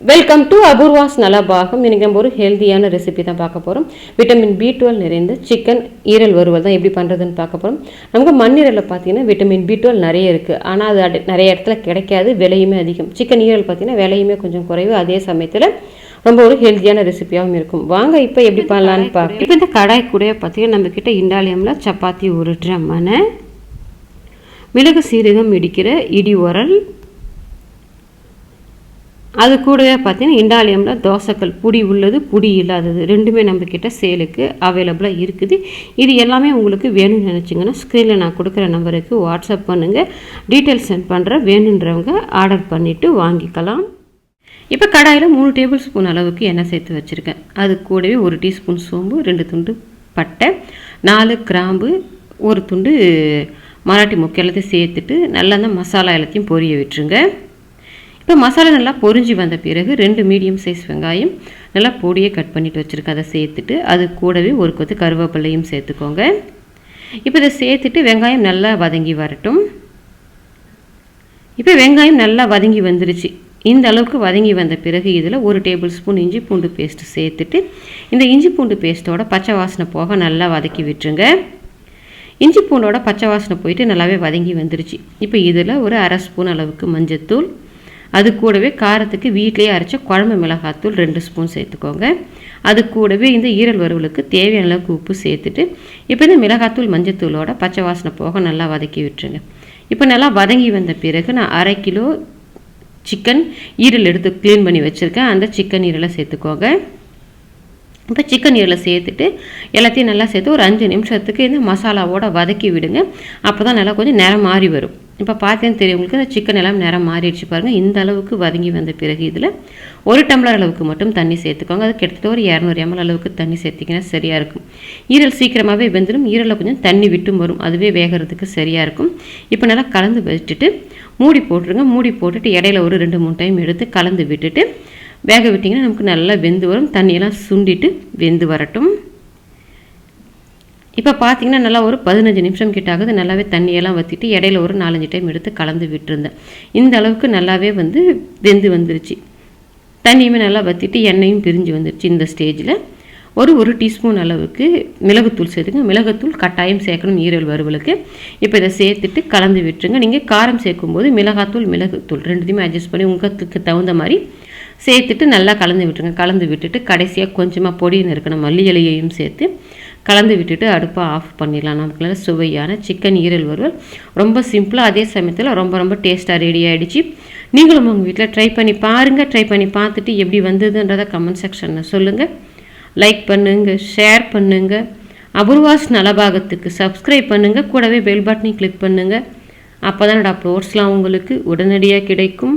Welcome to Apoorva's Nalabagam இன்னைக்கு நம்ம ஒரு ஹெல்த்தியான ரெசிபி தான் பார்க்க போகிறோம் விட்டமின் பி டுவெல் நிறைந்த சிக்கன் ஈரல் வறுவல் தான் எப்படி பண்ணுறதுன்னு பார்க்க போகிறோம் நமக்கு மண்ணீரலில் பார்த்தீங்கன்னா விட்டமின் பி டுவெல் நிறைய இருக்குது ஆனால் அது நிறைய இடத்துல கிடைக்காது விலையுமே அதிகம். சிக்கன் ஈரல் பார்த்தீங்கன்னா விலையுமே கொஞ்சம் குறைவு. அதே சமயத்தில் ரொம்ப ஒரு ஹெல்த்தியான ரெசிபியாகவும் இருக்கும். வாங்க இப்போ எப்படி பண்ணலான்னு பார்க்க இப்போ இந்த கடாய் கூட பார்த்தீங்கன்னா நம்மக்கிட்ட இண்டாலியமில் சப்பாத்தி உருட்டுற மனை மிளகு சீரகம் இடிக்கிற இடி உரல் அது கூடவே பார்த்தீங்கன்னா இண்டாலியமில் தோசைக்கல் புடி உள்ளது புடி இல்லாதது. ரெண்டுமே நம்மக்கிட்ட சேலுக்கு அவைலபிளாக இருக்குது. இது எல்லாமே உங்களுக்கு வேணும்னு நினச்சிங்கன்னா ஸ்க்ரீனில் நான் கொடுக்குற நம்பருக்கு வாட்ஸ்அப் பண்ணுங்கள் டீட்டெயில்ஸ் சென்ட் பண்ணுறேன் வேணுன்றவங்க ஆர்டர் பண்ணிவிட்டு வாங்கிக்கலாம். இப்போ கடாயில் மூணு டேபிள் ஸ்பூன் அளவுக்கு எண்ணெய் சேர்த்து வச்சுருக்கேன். அது கூடவே ஒரு டீஸ்பூன் சோம்பு ரெண்டு துண்டு பட்டை நாலு கிராம்பு ஒரு துண்டு மராட்டி முக்கிய எல்லாத்தையும் சேர்த்துட்டு நல்லா அந்த மசாலா எல்லாத்தையும் பொரிய விட்டுருங்க. இப்போ மசாலா நல்லா பொறிஞ்சி வந்த பிறகு ரெண்டு மீடியம் சைஸ் வெங்காயம் நல்லா பொடியை கட் பண்ணிட்டு வச்சுருக்கேன் அதை சேர்த்துட்டு அது கூடவே ஒரு கொத்து கருவேப்பிலையும் சேர்த்துக்கோங்க. இப்போ இதை சேர்த்துட்டு வெங்காயம் நல்லா வதங்கி வரட்டும். இப்போ வெங்காயம் நல்லா வதங்கி வந்துருச்சு. இந்த அளவுக்கு வதங்கி வந்த பிறகு இதில் ஒரு டேபிள் ஸ்பூன் இஞ்சி பூண்டு பேஸ்ட்டு சேர்த்துட்டு இந்த இஞ்சி பூண்டு பேஸ்ட்டோட பச்சை வாசனை போக நல்லா வதக்கி விட்டுருங்க. இஞ்சி பூண்டோட பச்சை வாசனை போயிட்டு நல்லாவே வதங்கி வந்துருச்சு. இப்போ இதில் ஒரு அரை ஸ்பூன் அளவுக்கு மஞ்சத்தூள் அது கூடவே காரத்துக்கு வீட்டிலேயே அரைச்ச குழம்பு மிளகாத்தூள் ரெண்டு ஸ்பூன் சேர்த்துக்கோங்க. அது கூடவே இந்த ஈரல் வறுவலுக்கு தேவையான அளவுக்கு உப்பு சேர்த்துட்டு இப்போ இந்த மிளகாத்தூள் மஞ்சத்தூளோட பச்சை வாசனை போக நல்லா வதக்கி விட்டுருங்க. இப்போ நல்லா வதங்கி வந்த பிறகு நான் அரை கிலோ சிக்கன் ஈரல் எடுத்து க்ளீன் பண்ணி வச்சுருக்கேன். அந்த சிக்கன் ஈரலை சேர்த்துக்கோங்க. இப்போ சிக்கன் ஈரலை சேர்த்துட்டு எல்லாத்தையும் நல்லா சேர்த்து ஒரு அஞ்சு நிமிஷத்துக்கு இந்த மசாலாவோட வதக்கி விடுங்க. அப்போ தான் நல்லா கொஞ்சம் நிறம் மாறி வரும். இப்போ பார்த்தேன்னு தெரியும் உங்களுக்கு அந்த சிக்கன் எல்லாம் நிறம் மாறிடுச்சு பாருங்கள் இந்த அளவுக்கு வதங்கி வந்த பிறகு இதில் ஒரு டம்ளர் அளவுக்கு மட்டும் தண்ணி சேர்த்துக்கோங்க. அது கிட்டத்தட்ட ஒரு இரநூறு எம்எல் அளவுக்கு தண்ணி சேர்த்திங்கன்னா சரியாக இருக்கும். ஈரல் சீக்கிரமாகவே வெந்துடும் ஈரலில் கொஞ்சம் தண்ணி விட்டும் வரும். அதுவே வேகிறதுக்கு சரியாக இருக்கும். இப்போ நல்லா கலந்து வச்சுட்டு மூடி போட்டுருங்க. மூடி போட்டுட்டு இடையில ஒரு ரெண்டு மூணு டைம் எடுத்து கலந்து விட்டுட்டு வேக விட்டிங்கன்னா நமக்கு நல்லா வெந்து வரும். தண்ணியெல்லாம் சுண்டிட்டு வெந்து வரட்டும். இப்போ பார்த்தீங்கன்னா நல்லா ஒரு பதினஞ்சு நிமிஷம் கிட்ட ஆகுது. நல்லாவே தண்ணியெல்லாம் வற்றிட்டு இடையில ஒரு நாலஞ்சு டைம் எடுத்து கலந்து விட்டுருந்தேன். இந்த அளவுக்கு நல்லாவே வந்து வெந்து வந்துருச்சு. தண்ணியுமே நல்லா வற்றிட்டு எண்ணெயும் பிரிஞ்சு வந்துருச்சு இந்த ஸ்டேஜில் ஒரு ஒரு டீஸ்பூன் அளவுக்கு மிளகுத்தூள் சேர்த்துங்க. மிளகுத்தூள் கட்டாயம் சேர்க்கணும் ஈரல் வறுவலுக்கு. இப்போ இதை சேர்த்துட்டு கலந்து விட்டுருங்க. நீங்கள் காரம் சேர்க்கும்போது மிளகாத்தூள் மிளகுத்தூள் ரெண்டுத்தையுமே அட்ஜஸ்ட் பண்ணி உங்களுக்கு தகுந்த மாதிரி சேர்த்துட்டு நல்லா கலந்து விட்டுருங்க. கலந்து விட்டுட்டு கடைசியாக கொஞ்சமாக பொடி நறுக்கணும். மல்லி இலையையும் சேர்த்து கலந்து விட்டுட்டு அடுப்பை ஆஃப் பண்ணிடலாம். நமக்கு சுவையான சிக்கன் ஈரல் வறுவல். ரொம்ப சிம்பிளாக அதே சமயத்தில் ரொம்ப ரொம்ப டேஸ்ட்டாக ரெடி ஆகிடுச்சு நீங்களும் உங்கள் வீட்டில் ட்ரை பண்ணி பாருங்கள் ட்ரை பண்ணி பார்த்துட்டு எப்படி வந்ததுன்றதை கமெண்ட் செக்ஷனில் சொல்லுங்கள் லைக் பண்ணுங்கள் ஷேர் பண்ணுங்கள் அபூர்வாஸ் நலபாகத்துக்கு சப்ஸ்கிரைப் பண்ணுங்கள் கூடவே பெல் பட்டனை கிளிக் பண்ணுங்கள் அப்போ தான் என்னோடய அப்லோட்ஸ்லாம் உங்களுக்கு உடனடியாக கிடைக்கும்.